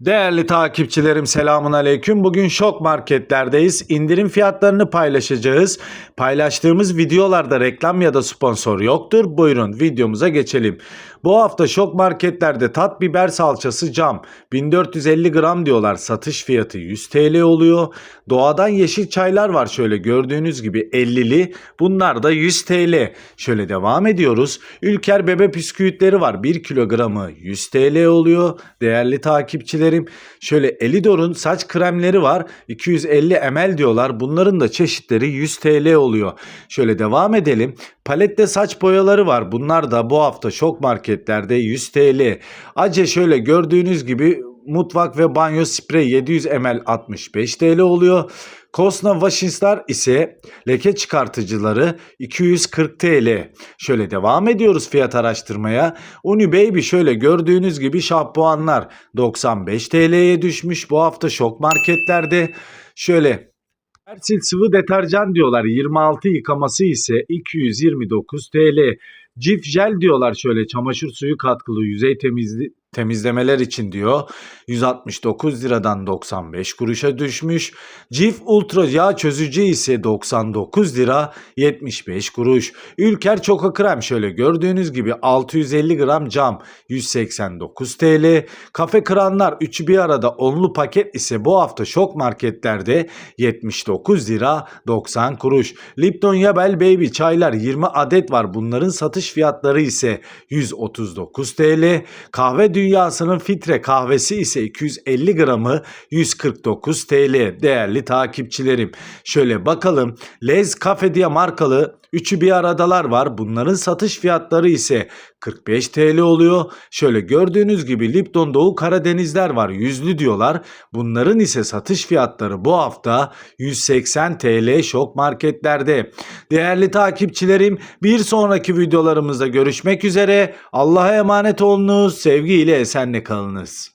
Değerli takipçilerim selamun aleyküm. Bugün şok marketlerdeyiz. İndirim fiyatlarını paylaşacağız. Paylaştığımız videolarda reklam ya da sponsor yoktur. Buyurun videomuza geçelim. Bu hafta şok marketlerde tat biber salçası cam 1450 gram diyorlar. Satış fiyatı 100 TL oluyor. Doğadan yeşil çaylar var şöyle gördüğünüz gibi 50'li. Bunlar da 100 TL. Şöyle devam ediyoruz. Ülker bebe bisküvitleri var. 1 kilogramı 100 TL oluyor. Değerli takipçilerim şöyle Elidor'un saç kremleri var. 250 ml diyorlar. Bunların da çeşitleri 100 TL oluyor. Şöyle devam edelim. Palette saç boyaları var. Bunlar da bu hafta şok marketlerde 100 TL. Ace şöyle gördüğünüz gibi mutfak ve banyo sprey 700 ml 65 TL oluyor. Kosna Washingstar ise leke çıkartıcıları 240 TL. Şöyle devam ediyoruz fiyat araştırmaya. Uni Baby şöyle gördüğünüz gibi şampuanlar 95 TL'ye düşmüş bu hafta şok marketlerde. Şöyle Persil sıvı deterjan diyorlar 26 yıkaması ise 229 TL. Cif jel diyorlar şöyle çamaşır suyu katkılı yüzey temizli temizlemeler için diyor. 169 liradan 95 kuruşa düşmüş. Cif Ultra yağ çözücü ise 99 lira 75 kuruş. Ülker Çoka Krem şöyle gördüğünüz gibi 650 gram cam 189 TL. Kafe Kranlar üçü bir arada onlu paket ise bu hafta şok marketlerde 79 lira 90 kuruş. Lipton Yabel Baby çaylar 20 adet var. Bunların satış fiyatları ise 139 TL. Kahve dünyasının filtre kahvesi ise 250 gramı 149 TL. Değerli takipçilerim şöyle bakalım. Lez Cafe diye markalı Üçü bir aradalar var. Bunların satış fiyatları ise 45 TL oluyor. Şöyle gördüğünüz gibi Lipton Doğu Karadenizler var. Yüzlü diyorlar. Bunların ise satış fiyatları bu hafta 180 TL şok marketlerde. Değerli takipçilerim bir sonraki videolarımızda görüşmek üzere. Allah'a emanet olunuz. Sevgiyle esenle kalınız.